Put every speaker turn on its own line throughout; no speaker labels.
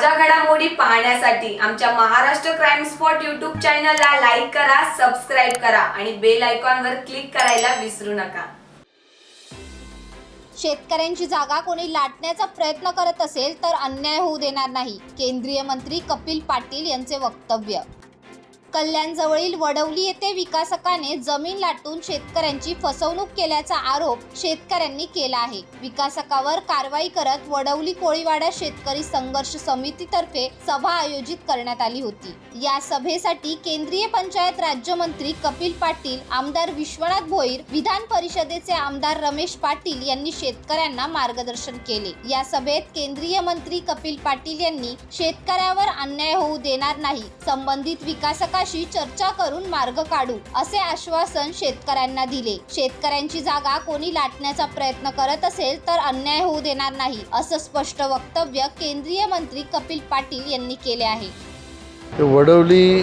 ताज्या घडामोडी पाहण्यासाठी आमच्या महाराष्ट्र क्राईम स्पॉट युट्यूब चॅनलला लाईक करा सबस्क्राईब करा आणि बेल आयकॉनवर क्लिक करायला विसरू नका.
शेतकऱ्यांची जागा कोणी लाटण्याचा प्रयत्न करत असेल तर अन्याय होऊ देणार नाही. केंद्रीय मंत्री कपिल पाटील यांचे वक्तव्य कल्याणजवळील वडवली येथे विकासकाने जमीन लाटून शेतकऱ्यांची फसवणूक केल्याचा आरोप शेतकऱ्यांनी केला आहे. विकासकावर कारवाई करत वडवली कोळीवाडा शेतकरी संघर्ष समितीतर्फे सभा आयोजित करण्यात आली होती. या सभेसाठी केंद्रीय पंचायत राज्यमंत्री कपिल पाटील आमदार विश्वनाथ भोईर विधान परिषदेचे आमदार रमेश पाटील यांनी शेतकऱ्यांना मार्गदर्शन केले. या सभेत केंद्रीय मंत्री कपिल पाटील यांनी शेतकऱ्यावर अन्याय होऊ देणार नाही संबंधित विकासका विकासकाशी चर्चा करून मार्ग काढू असे आश्वासन शेतकऱ्यांना दिले. शेतकऱ्यांची जागा कोणी लाटण्याचा प्रयत्न करत असेल तर अन्याय होऊ देणार नाही असं स्पष्ट वक्तव्य केंद्रीय मंत्री कपिल पाटील यांनी केले आहे.
वडवली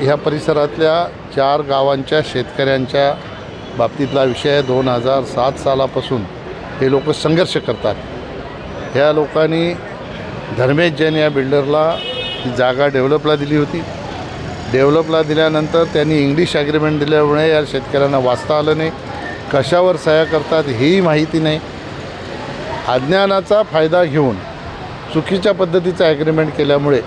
ह्या परिसरातल्या चार गावांच्या शेतकऱ्यांच्या बाबतीतला विषय दोन हजार सात सालापासून हे लोक संघर्ष करतात. ह्या लोकांनी धर्मेश जैन या बिल्डरला ती जागा डेव्हलपला दिली होती. डेव्हलपला दिल्यानंतर त्यांनी इंग्लिश ॲग्रीमेंट दिल्यामुळे या शेतकऱ्यांना वाचता आलं नाही. कशावर सह्या करतात हेही माहिती नाही. अज्ञानाचा फायदा घेऊन चुकीच्या पद्धतीचं ॲग्रीमेंट केल्यामुळे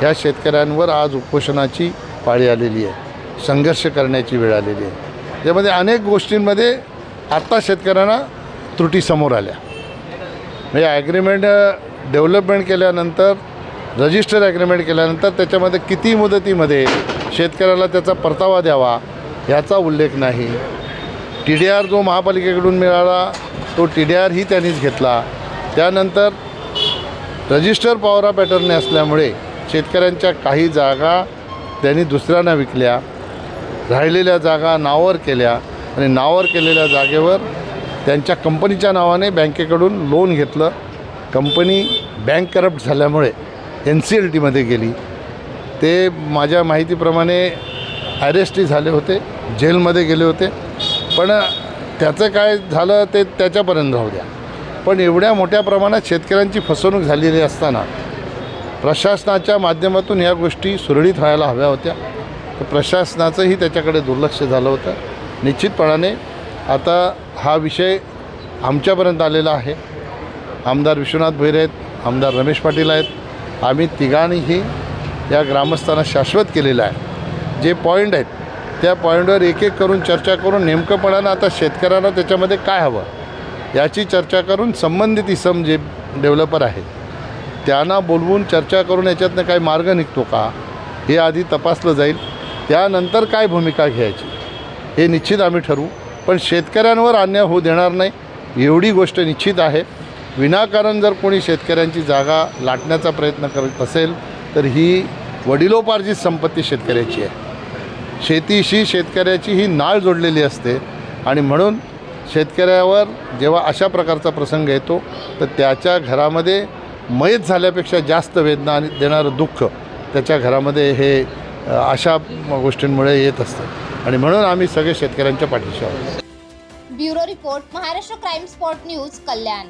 ह्या शेतकऱ्यांवर आज उपोषणाची पाळी आलेली आहे. संघर्ष करण्याची वेळ आलेली आहे. त्यामध्ये अनेक गोष्टींमध्ये आत्ता शेतकऱ्यांना त्रुटी समोर आल्या. म्हणजे ॲग्रीमेंट डेव्हलपमेंट केल्यानंतर रजिस्टर ॲग्रीमेंट केल्यानंतर त्याच्यामध्ये किती मुदतीमध्ये शेतकऱ्याला त्याचा परतावा द्यावा याचा उल्लेख नाही. टी डी आर जो महापालिकेकडून मिळाला तो टी डी आरही त्यांनीच घेतला. त्यानंतर रजिस्टर पॉवरा पॅटर्न असल्यामुळे शेतकऱ्यांच्या काही जागा त्यांनी दुसऱ्यांना विकल्या. राहिलेल्या जागा नावावर केल्या आणि नावावर केलेल्या जागेवर त्यांच्या कंपनीच्या नावाने बँकेकडून लोन घेतलं. कंपनी बँक करप्ट झाल्यामुळे एन सी एल टीमध्ये गेली. ते माझ्या माहितीप्रमाणे अरेस्टही झाले होते जेलमध्ये गेले होते. पण त्याचं काय झालं ते त्याच्यापर्यंत राहू द्या. पण एवढ्या मोठ्या प्रमाणात शेतकऱ्यांची फसवणूक झालेली असताना प्रशासनाच्या माध्यमातून ह्या गोष्टी सुरळीत व्हायला हव्या होत्या. तर प्रशासनाचंही त्याच्याकडे दुर्लक्ष झालं होतं. निश्चितपणाने आता हा विषय आमच्यापर्यंत आलेला आहे. आमदार विश्वनाथ भैर आहेत आमदार रमेश पाटील आहेत आम्ही तिघांनीही या ग्रामस्थांना शाश्वत केलेलं आहे. जे पॉईंट आहेत त्या पॉईंटवर एक एक करून चर्चा करून नेमकंपणानं आता शेतकऱ्यांना त्याच्यामध्ये काय हवं? याची चर्चा करून संबंधित इसम जे डेव्हलपर आहेत त्यांना बोलवून चर्चा करून याच्यातनं काही मार्ग निघतो का? हे आधी तपासलं जाईल. त्यानंतर काय भूमिका घ्यायची? हे निश्चित आम्ही ठरवू. पण शेतकऱ्यांवर अन्याय होऊ देणार नाही एवढी गोष्ट निश्चित आहे. विनाकारण जर कोणी शेतकऱ्यांची जागा लाटण्याचा प्रयत्न करत असेल तर ही वडिलोपार्जित संपत्ती शेतकऱ्याची आहे. शेतीशी शेतकऱ्याची ही नाळ जोडलेली असते आणि म्हणून शेतकऱ्यावर जेव्हा अशा प्रकारचा प्रसंग येतो तर त्याच्या घरामध्ये मयत झाल्यापेक्षा जास्त वेदना आणि देणारं दुःख त्याच्या घरामध्ये हे अशा गोष्टींमुळे येत असतं. आणि म्हणून आम्ही सगळे शेतकऱ्यांच्या पाठीशी आहोत.
Bureau report Maharashtra crime spot news Kalyan.